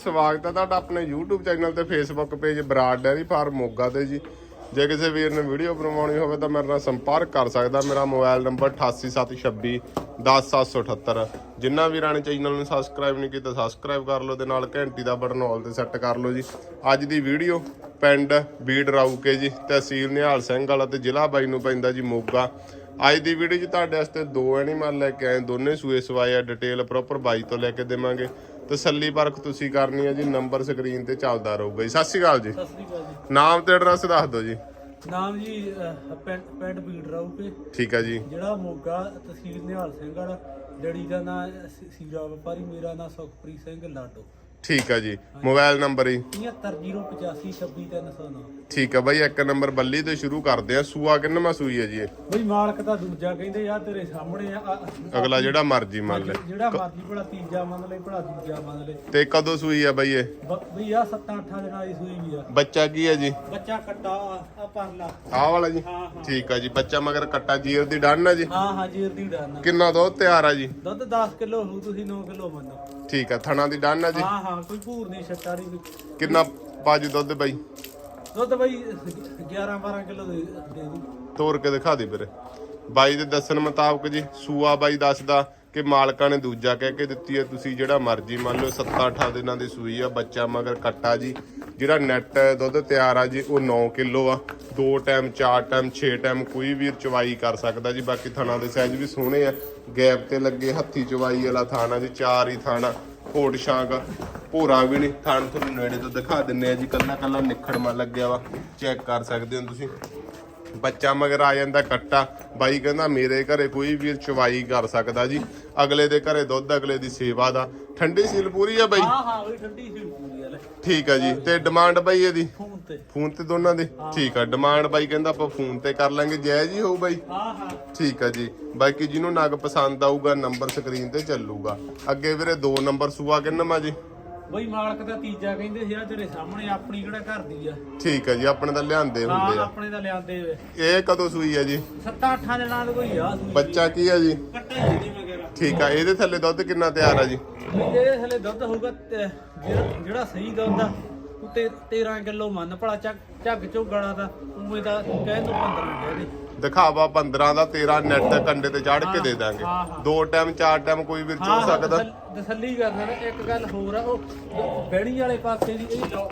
ਸਵਾਗਤ ਹੈ ਤੁਹਾਡਾ ਆਪਣੇ YouTube ਚੈਨਲ ਤੇ Facebook page Brar dairy farm Moga ਤੇ ਜੀ। ਜੇ ਕਿਸੇ ਵੀਰ ਨੇ ਵੀਡੀਓ ਬਣਵਾਉਣੀ ਹੋਵੇ ਤਾਂ ਮੇਰੇ ਨਾਲ ਸੰਪਰਕ ਕਰ ਸਕਦਾ। ਮੇਰਾ ਮੋਬਾਈਲ ਨੰਬਰ 8876 10778 ਜਿੰਨਾ ਵੀਰਾਂ ਨੇ ਚੈਨਲ ਨੂੰ ਸਬਸਕ੍ਰਾਈਬ ਨਹੀਂ ਕੀਤਾ ਸਬਸਕ੍ਰਾਈਬ ਕਰ ਲਓ ਤੇ ਨਾਲ ਘੰਟੀ ਦਾ ਬਟਨ ਆਲ ਤੇ ਸੈੱਟ ਕਰ ਲਓ ਜੀ। ਅੱਜ ਦੀ ਵੀਡੀਓ ਪਿੰਡ ਬੀੜ ਰਾਊਕੇ ਜੀ, ਤਹਿਸੀਲ ਨਿਹਾਲ ਸਿੰਘ ਵਾਲਾ ਤੇ ਜ਼ਿਲ੍ਹਾ ਬਾਈ ਨੂੰ ਪੈਂਦਾ ਜੀ ਮੋਗਾ। ਅੱਜ ਦੀ ਵੀਡੀਓ 'ਚ ਤੁਹਾਡੇ ਵਾਸਤੇ ਦੋ ਐਨੀਮਲ ਲੈ ਕੇ ਆਏ ਦੋਨੇ ਸੂਏ ਸਵਾਏ ਆ ਡਿਟੇਲ ਪ੍ਰੋਪਰ ਬਾਈ ਤੋਂ ਲੈ ਕੇ ਦੇਵਾਂਗੇ। ਤਸੱਲੀ ਪਰਖ ਤੁਸੀਂ ਕਰਨੀ ਹੈ ਜੀ ਨੰਬਰ ਸਕਰੀਨ ਤੇ ਚੱਲਦਾ ਰਹੂਗਾ ਜੀ ਸਤਿ ਸ਼੍ਰੀ ਅਕਾਲ ਜੀ। ਸਤਿ ਸ੍ਰੀ ਅਕਾਲ ਜੀ। ਨਾਮ ਤੇ ਐਡਰੈਸ ਦੱਸ ਦਿਓ ਜੀ। ਨਾਮ ਜੀ ਅਹ, ਪਿੰਡ ਪਿੰਡ ਬੀੜ ਰਾਊਪੇ ਠੀਕ ਹੈ ਜੀ। ਜਿਹੜਾ ਮੋਗਾ ਤਹਿਸੀਲ ਨਿਹਾਲ ਸਿੰਘ ਵਾਲਾ ਡੈਡੀ ਦਾ ਨਾਮ ਸੀਰਾ ਵਪਾਰੀ ਮੇਰਾ ਨਾਮ ਸੁਖਪ੍ਰੀਤ ਸਿੰਘ ਲਾਡੋ। ਠੀਕ ਹੈ ਜੀ ਮੋਬਾਈਲ ਨੰਬਰ ਜੀ। 7508526309 ਠੀਕ ਹੈ ਬਾਈ ਇੱਕ ਨੰਬਰ ਬੱਲੀ ਤੋਂ ਸ਼ੁਰੂ ਕਰਦੇ ਆ। ਸੂਆ ਕਿੰਨਵਾਂ ਸੂਈ ਹੈ ਜੀ ਇਹ? ਬਈ ਮਾਲਕ ਤਾਂ ਦੂਜਾ ਕਹਿੰਦੇ ਯਾਰ ਤੇਰੇ ਸਾਹਮਣੇ ਆ ਆ- ਅਗਲਾ ਜਿਹੜਾ ਮਰਜ਼ੀ ਮੰਨ ਲੈ। ਜਿਹੜਾ ਮਰਜ਼ੀ ਭਲਾ ਤੀਜਾ ਮੰਨ ਲੈ ਭਲਾ ਦੂਜਾ ਮੰਨ ਲੈ। ਤੇ ਕਦੋਂ ਸੂਈ ਹੈ ਬਾਈ ਇਹ? ਬ- ਬਈ ਆ 7-8 ਦਿਨਾਂ ਦੀ ਸੂਈ ਵੀ ਆ। ਬੱਚਾ ਕੀ ਹੈ ਜੀ? ਬੱਚਾ ਕੱਟਾ ਆ ਪਰਲਾ। ਆਹ ਵਾਲਾ ਜੀ? ਹਾਂ ਹਾਂ। ਠੀਕ ਹੈ ਜੀ ਬੱਚਾ ਮਗਰ ਕੱਟਾ ਜੀਰ ਦੀ ਡਨ ਹੈ ਜੀ? ਹਾਂ ਹਾਂ ਜੀਰ ਦੀ ਡਾਨਾ ਕਿੰਨਾ ਦੁੱਧ ਤਿਆਰ ਆ ਜੀ? ਦੁੱਧ 10 ਕਿਲੋ ਹੋ ਤੁਸੀਂ 9 ਕਿਲੋ ਮੰਨੋ। ਠੀਕ ਹੈ ਥਣਾ ਦੀ ਡਨ ਹੈ ਜੀ? ਹਾਂ ਹਾਂ। ਕੋਈ ਭੂਰ ਨਹੀਂ ਛੱਟਾ ਨਹੀਂ ਕਿੰਨਾ ਬਾਜੂ ਦੁੱਧ ਬਾਈ? ਦੁੱਧ ਬਈ 11 12 ਕਿਲੋ ਦੇ ਦੇ ਦੂ। ਤੋੜ ਕੇ ਦਿਖਾ ਦੇ ਵੀਰੇ। ਬਾਈ ਦੇ ਦੱਸਣ ਮੁਤਾਬਕ ਜੀ ਸੂਆ ਬਾਈ ਦੱਸਦਾ ਕਿ ਮਾਲਕਾਂ ਨੇ ਦੂਜਾ ਕਹਿ ਕੇ ਦਿੱਤੀ ਹੈ ਤੁਸੀਂ ਜਿਹੜਾ ਮਰਜ਼ੀ ਮੰਨ ਲਓ 7-8 ਦਿਨਾਂ ਦੀ ਸੂਈ ਆ ਬੱਚਾ ਮਗਰ ਕੱਟਾ ਜੀ। ਜਿਹੜਾ ਨੈਟ ਦੁੱਧ ਤਿਆਰ ਆ ਜੀ ਉਹ 9 ਕਿਲੋ ਆ। ਦੋ ਟਾਈਮ ਚਾਰ ਟਾਈਮ 6 ਟਾਈਮ ਕੋਈ ਵੀ ਚਵਾਈ ਕਰ ਸਕਦਾ ਜੀ। ਬਾਕੀ ਥਣਾ ਦੇ ਸਾਈਜ਼ ਵੀ ਸੋਹਣੇ ਆ। ਗੈਪ ਤੇ ਲੱਗੇ ਹੱਥੀ ਚਵਾਈ ਵਾਲਾ ਥਾਣਾ ਜੀ ਚਾਰ ਹੀ ਥਾਣਾ ਕੋਟ ਸ਼ਾਂਗ। ਭੋਰਾ ਵੀ ਨਹੀਂ ਥਾਣ ਤੁਹਾਨੂੰ ਨੇੜੇ ਤੋਂ ਦਿਖਾ ਦਿੰਨੇ ਆ ਜੀ ਕੱਲਾ ਕੱਲਾ ਨਿਖੜਮਾ ਲੱਗਿਆ ਵਾ। ਚੈੱਕ ਕਰ ਸਕਦੇ ਹੋ ਤੁਸੀਂ। ਬੱਚਾ ਮਗਰ ਆ ਜਾਂਦਾ ਕੱਟਾ। ਬਾਈ ਕਹਿੰਦਾ ਮੇਰੇ ਘਰੇ ਕੋਈ ਵੀਰ ਚਵਾਈ ਕਰ ਸਕਦਾ ਜੀ। ਅਗਲੇ ਦੇ ਘਰੇ ਦੁੱਧ ਅਗਲੇ ਦੀ ਸੇਵਾ ਦਾ। ਠੰਡੀ ਸੀਲ ਪੂਰੀ ਆ ਬਾਈ? ਹਾਂ ਹਾਂ ਠੰਡੀ ਸੀ ਪੂਰੀ ਵਾਲੇ ਠੀਕ ਆ ਜੀ। ਤੇ ਡਿਮਾਂਡ ਬਾਈ ਇਹਦੀ? ਤੇ। ਫੋਨ ਤੇ ਦੋਨਾਂ ਦੀ? ਠੀਕ ਆ ਡਿਮਾਂਡ ਬਾਈ ਕਹਿੰਦਾ ਆਪਾਂ ਫੋਨ ਤੇ ਕਰ ਲਾਂਗੇ। ਜਾਇਜ਼ ਹੀ ਹੋਊ ਬਾਈ? ਹਾਂ ਹਾਂ। ਠੀਕ ਆ ਜੀ। ਬਾਕੀ ਜਿਹਨੂੰ ਨਗ ਪਸੰਦ ਆਊਗਾ ਨੰਬਰ ਸਕਰੀਨ ਤੇ ਚੱਲੂਗਾ। ਅੱਗੇ ਵੀਰੇ ਦੋ ਨੰਬਰ ਸੂਆ ਕਿੰਨਮਾ ਜੀ? ਬਈ ਮਾਲਕ ਦਾ ਤੀਜਾ ਕਹਿੰਦੇ ਸੀ ਆ ਤੇਰੇ ਸਾਹਮਣੇ ਆਪਣੀ ਕਿਹੜਾ ਘਰ ਦੀ ਆ? ਠੀਕ ਆ ਜੀ ਆਪਣੇ ਤਾਂ ਲਿਆਂਦੇ ਹਾਂ ਹੁੰਦੇ ਆ। ਆਪਣੇ ਦਾ ਲਿਆਂਦੇ ਵੇ। ਇਹ ਕਦੋਂ ਸੂਈ ਆ ਜੀ? 7-8 ਦਿਨਾਂ ਦਾ ਕੋਈ ਆ ਸੂਈ। ਬੱਚਾ ਕੀ ਆ ਜੀ? ਕੱਟਾ ਜਿਹੜੀ ਵਗੈਰਾ ਠੀਕ ਆ ਇਹਦੇ ਥੱਲੇ ਦੁੱਧ ਕਿੰਨਾ ਤਿਆਰ ਆ ਜੀ? ਬਈ ਇਹਦੇ ਥਲੇ ਦੁੱਧ ਹੋਊਗਾ ਤੇ ਜਿਹੜਾ ਜਿਹੜਾ ਸਹੀ ਦੁੱਧ ਆ। ਤੇ 13 ਕਿਲੋ ਮੰਨ, ਭਲਾ ਚੱਕ ਝੱਗ ਝੋਗਣਾ ਦਾ ਉਵੇਂ ਤਾਂ ਕਹਿ ਤੋਂ 15 ਕਹਿ ਦੇ। ਦਿਖਾਵਾ 15 ਦਾ 13 ਨੈਟ ਕੰਡੇ ਤੇ ਚੜ ਕੇ ਦੇ ਦਾਂਗੇ। ਹਾਂ, ਹਾਂ। ਦੋ ਟਾਈਮ ਚਾਰ ਟਾਈਮ ਕੋਈ ਵੀ ਚੋ ਸਕਦਾ। ਤਸੱਲ- ਤਸੱਲੀ ਕਰਨਾ ਨਾ ਇੱਕ ਗੱਲ ਹੋਰ ਆ ਉਹ ਬੈਣੀ ਵਾਲੇ ਪਾਸੇ ਦੀ ਇਹ ਲੌ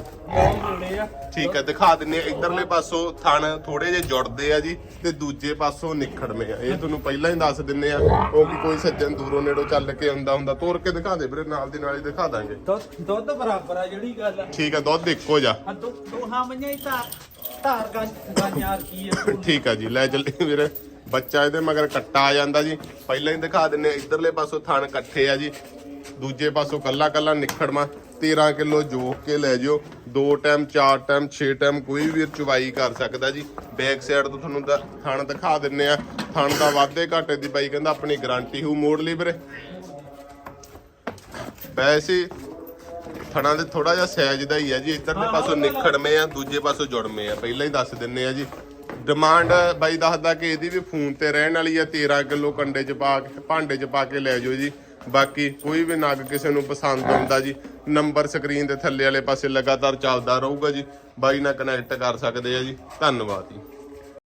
ਜੋੜੇ ਆ ਠੀਕ ਹੈ ਦਿਖਾ ਦਿੰਨੇ ਇਧਰਲੇ ਪਾਸੋਂ ਥਣ ਥੋੜੇ ਜਿਹੇ ਜੁੜਦੇ ਆ ਜੀ ਤੇ ਦੂਜੇ ਪਾਸੋਂ ਨਿਖੜਵੇਂ ਆ। ਇਹ ਤੁਹਾਨੂੰ ਪਹਿਲਾਂ ਹੀ ਦੱਸ ਦਿੰਨੇ ਆ ਕਿਉਂਕਿ ਕੋਈ ਸੱਜਣ ਦੂਰੋਂ ਨੇੜੋਂ ਚੱਲ ਕੇ ਆਉਂਦਾ ਹੁੰਦਾ। ਤੋਰ ਕੇ ਦਿਖਾ ਦੇ ਵੀਰੇ ਨਾਲ ਦੀ ਨਾਲ ਹੀ ਦਿਖਾ ਦਾਂਗੇ। ਦੁੱਧ ਦੁੱਧ ਬਰਾਬਰ ਆ ਜਿਹੜੀ ਗੱਲ ਆ। ਠੀਕ ਹੈ ਦੁੱਧ ਇੱਕੋ ਜਾ ਆ ਦੋ ਧਾਰ ਧਾਰ ਗਾਂ ਕੀ ਹੈ? ਠੀਕ ਆ ਜੀ, ਲੈ ਚੱਲੀ ਵੀਰੇ। ਬੱਚਾ ਇਹਦੇ ਮਗਰ ਕੱਟਾ ਆ ਜਾਂਦਾ ਜੀ। ਪਹਿਲਾਂ ਹੀ ਦਿਖਾ ਦਿੰਨੇ ਇਧਰਲੇ ਪਾਸੋਂ ਥਣ ਇਕੱਠੇ ਆ ਜੀ। ਦੂਜੇ ਪਾਸੋਂ ਕੱਲਾ ਕੱਲਾ ਨਿਖੜਮਾ 13 ਕਿਲੋ ਜੋਕ ਕੇ ਲੈ ਜਿਓ। ਦੋ ਟਾਈਮ, ਚਾਰ ਟਾਈਮ 6 ਟਾਈਮ ਕੋਈ ਵੀ ਚੁਵਾਈ ਕਰ ਸਕਦਾ ਜੀ। ਬੈਕ ਸਾਈਡ ਤੋਂ ਤੁਹਾਨੂੰ ਥਣ ਦਿਖਾ ਦਿੰਨੇ ਆ। ਥਣ ਦਾ ਵਾਧੇ ਘਾਟੇ ਦੀ ਬਾਈ ਕਹਿੰਦਾ ਆਪਣੀ ਗਾਰੰਟੀ ਹੂ ਮੋੜ ਲਈ ਵੀਰੇ। ਵੈਸੇ ਥਣਾ ਦੇ ਥੋੜਾ ਜਿਹਾ ਸਾਈਜ਼ ਦਾ ਹੀ ਆ ਜੀ। ਇਧਰਲੇ ਪਾਸੋਂ ਨਿਖੜਵੇਂ ਆ ਦੂਜੇ ਪਾਸੋਂ ਜੁੜਵੇਂ ਆ। ਪਹਿਲਾਂ ਹੀ ਦੱਸ ਦਿੰਨੇ ਆ ਜੀ। ਡਿਮਾਂਡ ਬਾਈ ਦੱਸਦਾ ਕਿ ਇਹਦੀ ਵੀ ਫੋਨ ਤੇ ਰਹਿਣ ਵਾਲੀ ਆ 13 ਕਿਲੋ ਕੰਡੇ ਚ ਪਾ ਕੇ ਭਾਂਡੇ ਚ ਪਾ ਕੇ ਲੈ ਜਾਓ ਜੀ। ਬਾਕੀ ਕੋਈ ਵੀ ਨਗ ਕਿਸੇ ਨੂੰ ਪਸੰਦ ਆਉਂਦਾ ਜੀ ਨੰਬਰ ਸਕਰੀਨ ਦੇ ਥੱਲੇ ਵਾਲੇ ਪਾਸੇ ਲਗਾਤਾਰ ਚੱਲਦਾ ਰਹੂਗਾ ਜੀ। ਬਾਈ ਨਾਲ ਕਨੈਕਟ ਕਰ ਸਕਦੇ ਆ ਜੀ। ਧੰਨਵਾਦ ਜੀ।